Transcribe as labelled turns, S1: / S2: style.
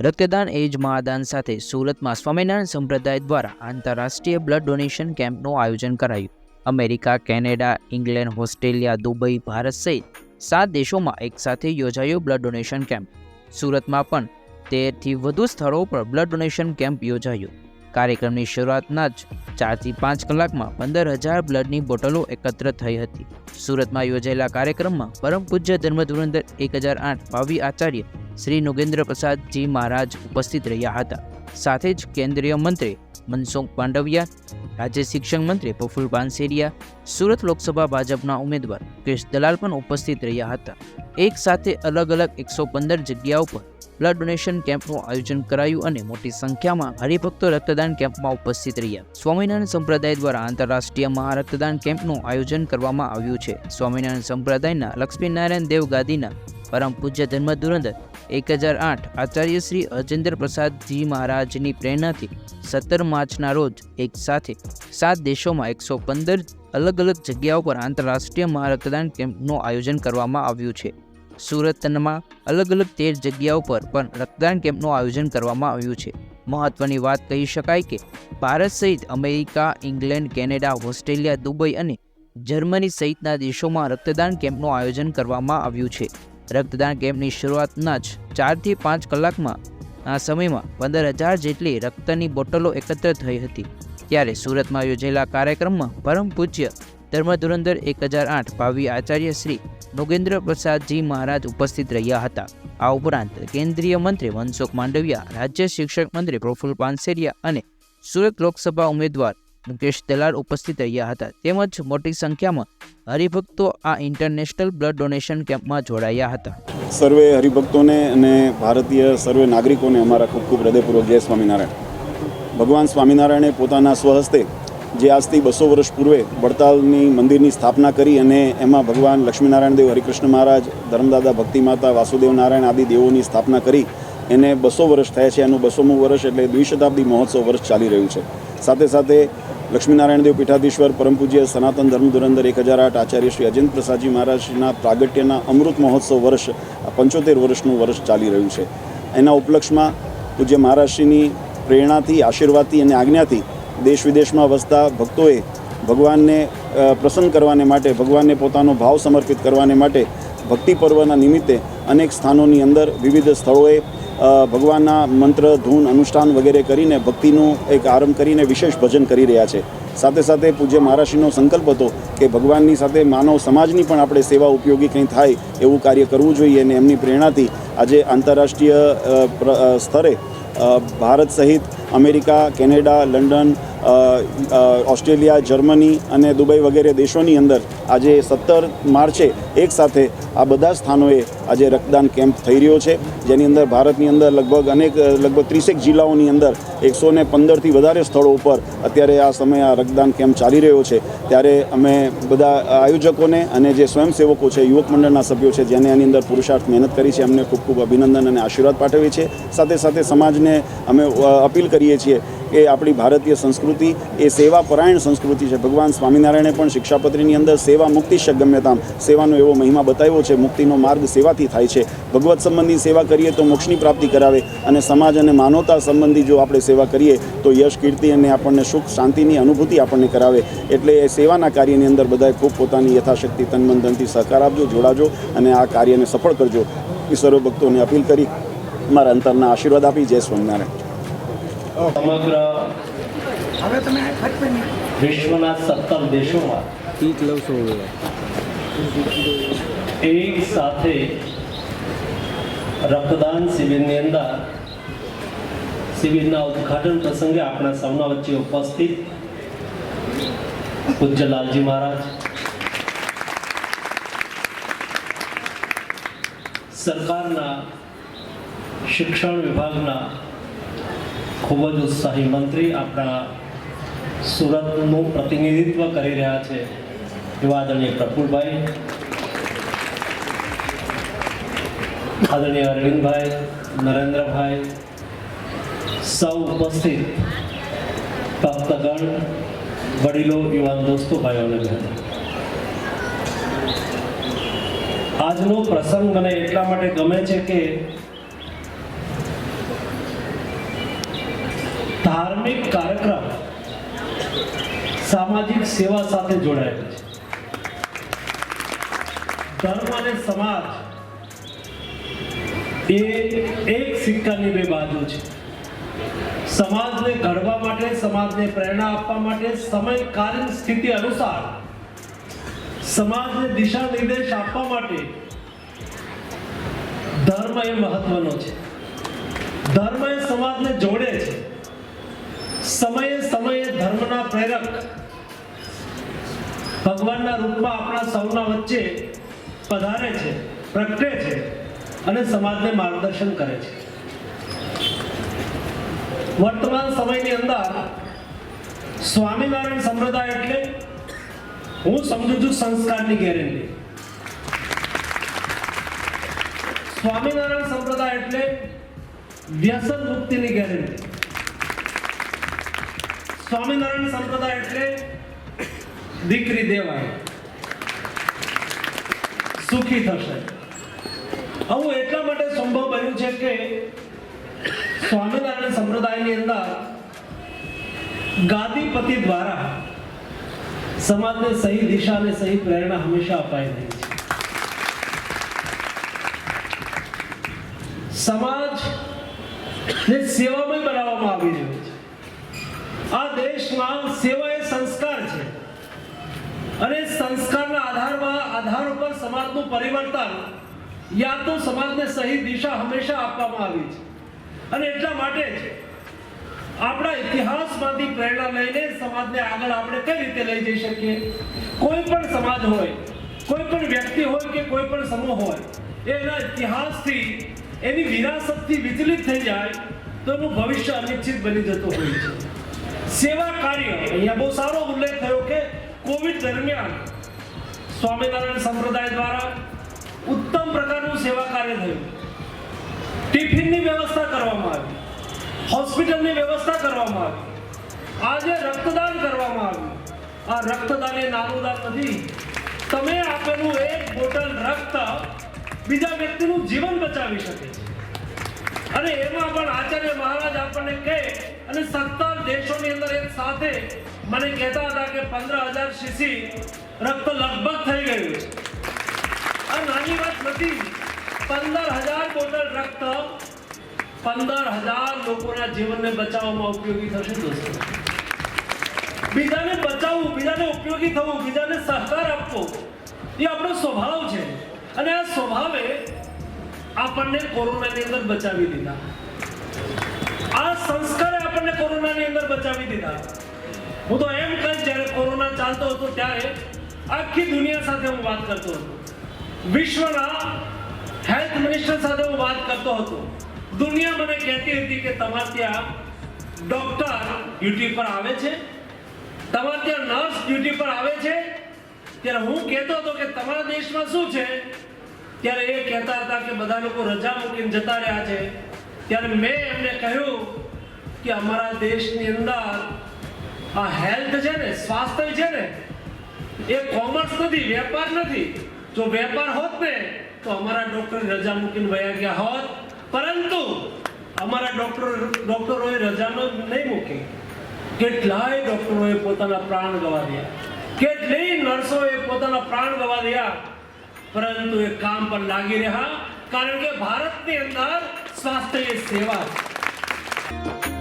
S1: રક્તદાન એ જ મહાદાન સાથે સુરતમાં સ્વામિનારાયણ સંપ્રદાય દ્વારા આંતરરાષ્ટ્રીય બ્લડ ડોનેશન કેમ્પનું આયોજન કરાયું. America, Canada, England, Australia, Dubai, Bharat સહિત સાત દેશોમાં એકસાથે યોજાયો બ્લડ ડોનેશન કેમ્પ. સુરતમાં પણ તેરથી વધુ સ્થળો પર બ્લડ ડોનેશન કેમ્પ યોજાયો. કાર્યક્રમની શરૂઆતના જ ચારથી પાંચ કલાકમાં પંદર હજાર બ્લડની બોટલો એકત્ર થઈ હતી. સુરતમાં યોજાયેલા કાર્યક્રમમાં પરમ પૂજ્ય ધર્મધુરંદર એક હજાર આઠ ભાવિ આચાર્ય શ્રી નોગેન્દ્ર પ્રસાદજી મહારાજ ઉપસ્થિત રહ્યા હતા. સાથે જ કેન્દ્રીય મંત્રી મનસુખ પાંડવિયા, રાજ્ય શિક્ષણ મંત્રી પ્રફુલ પાનસેરિયા, સુરત લોકસભા ભાજપના ઉમેદવાર ક્રિશ દલાલ પણ ઉપસ્થિત રહ્યા હતા. એક સાથે અલગ અલગ એકસો પંદર જગ્યાઓ પર બ્લડ ડોનેશન કેમ્પનું આયોજન કરાયું અને મોટી સંખ્યામાં હરિભક્તો રક્તદાન કેમ્પમાં ઉપસ્થિત રહ્યા. સ્વામિનારાયણ સંપ્રદાય દ્વારા આંતરરાષ્ટ્રીય મહારક્તદાન કેમ્પનું આયોજન કરવામાં આવ્યું છે. સ્વામિનારાયણ સંપ્રદાયના લક્ષ્મીનારાયણ દેવ ગાદીના પરમ પૂજ્ય ધર્મ ધુરંધર એક હજાર આઠ આચાર્ય શ્રી અજેન્દ્ર પ્રસાદજી મહારાજની પ્રેરણાથી સત્તર માર્ચના રોજ એક સાથે સાત દેશોમાં એકસો પંદર અલગ અલગ જગ્યાઓ પર આંતરરાષ્ટ્રીય મહારક્તદાન કેમ્પનું આયોજન કરવામાં આવ્યું છે. સુરતમાં અલગ અલગ તેર જગ્યાઓ પર પણ રક્તદાન કેમ્પનું આયોજન કરવામાં આવ્યું છે. મહત્વની વાત કહી શકાય કે ભારત સહિત America, England, Canada, Australia, Dubai અને જર્મની સહિતના દેશોમાં રક્તદાન કેમ્પનું આયોજન કરવામાં આવ્યું છે. રક્તદાન કેમ્પની શરૂઆતના જ ચારથી પાંચ કલાકમાં આ સમયમાં પંદર હજાર જેટલી રક્તની બોટલો એકત્ર થઈ હતી. ત્યારે સુરતમાં યોજેલા કાર્યક્રમમાં પરમ પૂજ્ય ધર્મધુરંદર એક હજાર આઠ ભાવિ આચાર્ય શ્રી નોગેન્દ્ર પ્રસાદજી મહારાજ ઉપસ્થિત રહ્યા હતા. આ ઉપરાંત કેન્દ્રીય મંત્રી મનસુખ માંડવિયા, રાજ્ય શિક્ષક મંત્રી પ્રફુલ પાનસેરિયા અને સુરત લોકસભા ઉમેદવાર મુકેશ દલાલ ઉપસ્થિત રહ્યા હતા. તેમજ મોટી સંખ્યામાં હરિભક્તો આ ઇન્ટરનેશનલ બ્લડ ડોનેશન કેમ્પમાં જોડાયા હતા.
S2: સર્વે હરિભક્તોને અને ભારતીય સર્વે નાગરિકોને અમારા ખૂબ ખૂબ હૃદયપૂર્વક જય સ્વામિનારાયણ. ભગવાન સ્વામિનારાયણે પોતાના સ્વહસ્તે જે આજથી બસો વર્ષ પૂર્વે વડતાલની મંદિરની સ્થાપના કરી અને એમાં ભગવાન લક્ષ્મીનારાયણ દેવ, હરિકૃષ્ણ મહારાજ, ધર્મદાદા ભક્તિ માતા, વાસુદેવ નારાયણ આદિ દેવોની સ્થાપના કરી એને બસો વર્ષ થયા છે. એનું બસોમું વર્ષ એટલે દ્વિશતાબ્દી મહોત્સવ વર્ષ ચાલી રહ્યું છે. સાથે સાથે લક્ષ્મીનારાયણ દેવ પીઠાધીશ્વર, પરમ પૂજ્ય, સનાતન ધર્મ ધુરંદર એક હજાર આઠ આચાર્ય શ્રી અજેન્દ્ર પ્રસાદજી મહારાજના પ્રાગટ્યના અમૃત મહોત્સવ વર્ષ પંચોતેર વર્ષનું વર્ષ ચાલી રહ્યું છે. એના ઉપલક્ષમાં પૂજ્ય મહારાજશ્રીની પ્રેરણાથી, આશીર્વાદથી અને આજ્ઞાથી દેશ વિદેશમાં વસતા ભક્તોએ ભગવાનને પ્રસન્ન કરવાને માટે, ભગવાનને પોતાનો ભાવ સમર્પિત કરવાને માટે ભક્તિ પર્વના નિમિત્તે અનેક સ્થાનોની અંદર વિવિધ સ્થળોએ ભગવાનના મંત્ર, ધૂન, અનુષ્ઠાન વગેરે કરીને ભક્તિનું એક આરંભ કરીને વિશેષ ભજન કરી રહ્યા છે. સાથે સાથે પૂજ્ય મહારાષ્ટ્રીનો સંકલ્પ હતો કે ભગવાનની સાથે માનવ સમાજની પણ આપણે સેવા ઉપયોગી કંઈ થાય એવું કાર્ય કરવું જોઈએ અને એમની પ્રેરણાથી આજે આંતરરાષ્ટ્રીય સ્તરે ભારત સહિત America Canada London Australia, Germany અને દુબઈ વગેરે દેશોની અંદર આજે સત્તર માર્ચે એક સાથે આ બધા સ્થાનોએ આજે રક્તદાન કેમ્પ થઈ રહ્યો છે. જેની અંદર ભારતની અંદર લગભગ અનેક, લગભગ ત્રીસેક જિલ્લાઓની અંદર એકસો ને પંદરથી વધારે સ્થળો ઉપર અત્યારે આ સમયે આ રક્તદાન કેમ્પ ચાલી રહ્યો છે. ત્યારે અમે બધા આયોજકોને અને જે સ્વયંસેવકો છે, યુવક મંડળના સભ્યો છે, જેને આની અંદર પુરુષાર્થ મહેનત કરી છે અમને ખૂબ ખૂબ અભિનંદન અને આશીર્વાદ પાઠવીએ છીએ. સાથે સાથે સમાજને અમે અપીલ કરીએ છીએ કે આપણી ભારતીય સંસ્કૃતિ એ સેવા પરાયણ સંસ્કૃતિ છે. ભગવાન સ્વામિનારાયણે પણ શિક્ષાપત્રીની અંદર સેવા મુક્તિ ગમ્યતામ સેવાનો એવો મહિમા બતાવ્યો છે. મુક્તિનો માર્ગ સેવાથી થાય છે. ભગવત સંબંધી સેવા કરીએ તો મોક્ષની પ્રાપ્તિ કરાવે અને સમાજ અને માનવતા સંબંધી જો આપણે સેવા કરીએ તો યશ, કીર્તિ અને આપણને સુખ, શાંતિની અનુભૂતિ આપણને કરાવે. એટલે એ સેવાના કાર્યની અંદર બધાએ ખૂબ પોતાની યથાશક્તિ તન મન ધનથી સહકાર આપજો, જોડાજો અને આ કાર્યને સફળ કરજો. ઈશ્વરો ભક્તોને અપીલ કરી. મારા અંતરના આશીર્વાદ આપી. જય સ્વામિનારાયણ.
S3: સમગ્ર વિશ્વના સત્તર દેશોમાં એક સાથે રક્તદાન શિબિરની અંદર શિબિરના ઉદઘાટન પ્રસંગે આપણા સૌના વચ્ચે ઉપસ્થિત પૂજ્ય લાલજી મહારાજ સરકારના શિક્ષણ વિભાગના ખૂબ જ ઉત્સાહી મંત્રી આપણા સુરતનું પ્રતિનિધિત્વ કરી રહ્યા છે એવા આદરણીય પ્રફુલભાઈ, આદરણીય અરવિંદભાઈ, નરેન્દ્રભાઈ, સૌ ઉપસ્થિત ભક્તગણ, વડીલો, યુવાન દોસ્તો ભાઈઓને બહેનો. આજનો પ્રસંગ મને એટલા માટે ગમે છે કે ધાર્મિક કાર્યક્રમ સામાજિક સેવા સાથે જોડાયેલો છે. ધર્મ અને સમાજ એ એક સિક્કાની બે બાજુ છે. સમાજને ઘડવા માટે, સમાજને પ્રેરણા આપવા માટે સમયકાલીન સ્થિતિ અનુસાર સમાજને દિશા નિર્દેશ આપવા માટે ધર્મ એ મહત્વનો છે. ધર્મ એ સમાજને જોડે છે. સમયે સમયે ધર્મના પ્રેરક ભગવાનના રૂપમાં આપણા સૌના વચ્ચે પધારે છે, પ્રગટે છે અને સમાજને માર્ગદર્શન કરે છે. વર્તમાન સમયની અંદર સ્વામિનારાયણ સંપ્રદાય એટલે હું સમજુ છું સંસ્કારની ગેરંટી. સ્વામિનારાયણ સંપ્રદાય એટલે વ્યસન મુક્તિની ગેરંટી. સ્વામિનારાયણ સંપ્રદાય એટલે દીકરી દેવાય સુખી થશે આવું એટલા માટે સંભવ બન્યું છે કે સ્વામિનારાયણ સંપ્રદાયની અંદર ગાદીપતિ દ્વારા સમાજને સહી દિશા અને સહી પ્રેરણા હંમેશા અપાઈ રહી છે સમાજ ને સેવામય બનાવવામાં આવી રહ્યો આ દેશમાં સેવા એ સંસ્કાર છે. અને સંસ્કારના આધારમાં, આધાર ઉપર સમાજનું પરિવર્તન યા તો સમાજને સહી દિશા હંમેશા આપવામાં આવી છે. અને એટલા માટે જ આપણા ઇતિહાસમાંથી પ્રેરણા લઈને સમાજને આગળ આપણે કઈ રીતે લઈ જઈ શકીએ? કોઈ પણ સમાજ હોય, કોઈ પણ વ્યક્તિ હોય કે કોઈ પણ સમૂહ હોય એના ઇતિહાસથી, એની વિરાસતથી વિચલિત થઈ જાય તો એનું ભવિષ્ય અનિશ્ચિત બની જતું હોય છે. સેવા કાર્ય. અહીંયા બહુ સારો ઉલ્લેખ થયો કે કોવિડ દરમિયાન સ્વામિનારાયણ સંપ્રદાય દ્વારા ઉત્તમ પ્રકારનું સેવા કાર્ય થયું. ટિફિનની વ્યવસ્થા કરવામાં આવી. હોસ્પિટલની વ્યવસ્થા કરવામાં આવી. આજે રક્તદાન કરવામાં આવ્યું. આ રક્તદાન એ નાનું દાન નથી. તમે આપેલું એક બોટલ રક્ત બીજા વ્યક્તિનું જીવન બચાવી શકે છે. અને એમાં પણ આચાર્ય મહારાજ આપણને કહે અને સત્તર દેશોની અંદર એક સાથે મને કહેતા હતા કે પંદર હજાર સીસી રક્ત લગભગ થઈ ગયું છે. આ નાની વાત નથી. પંદર હજાર બોટલ રક્ત પંદર હજાર લોકોના જીવનને બચાવવામાં ઉપયોગી થશે દોસ્તો. બીજાને બચાવવું, બીજાને ઉપયોગી થવું, બીજાને સહકાર આપવો, એ આપણો સ્વભાવ છે. અને આ સ્વભાવે આપણને કોરોનાની અંદર બચાવી દીધા. આ સંસ્કારે આપણને કોરોનાની અંદર બચાવી દીધા. હું તો એમ કહીશ, જ્યારે કોરોના ચાલતો હતો ત્યારે આખી દુનિયા સાથે હું વાત કરતો હતો. વિશ્વના હેલ્થ મિનિસ્ટર સાથે હું વાત કરતો હતો. દુનિયા મને કહેતી હતી કે તમારે ત્યાં ડોક્ટર ડ્યુટી પર આવે છે. તમારે ત્યાં નર્સ ડ્યુટી પર આવે છે. ત્યારે હું કહેતો હતો કે તમારા દેશમાં શું છે? ત્યારે એ કહેતા હતા કે બધા લોકો રજા મૂકીને જતા રહ્યા છે. ત્યારે મેં એમને કહ્યું કે અમારા દેશની અંદર આ હેલ્થ છે ને, સ્વાસ્થ્ય છે ને, એ કોમર્સ નથી, વેપાર નથી. જો વેપાર હોત ને, તો અમારા ડોક્ટર રજા મૂકીને વયા ગયા હોત. પરંતુ અમારા ડોક્ટર, ડોક્ટરોએ રજાનો નહીં મૂકી. કેટલાય ડોક્ટરોએ પોતાના પ્રાણ ગવા દિયા. કેટલી નર્સોએ પોતાના પ્રાણ ગવા દિયા. પરંતુ એ કામ પર લાગી રહ્યા કારણ કે ભારતની અંદર સ્વાસ્થ્ય એ સેવા છે.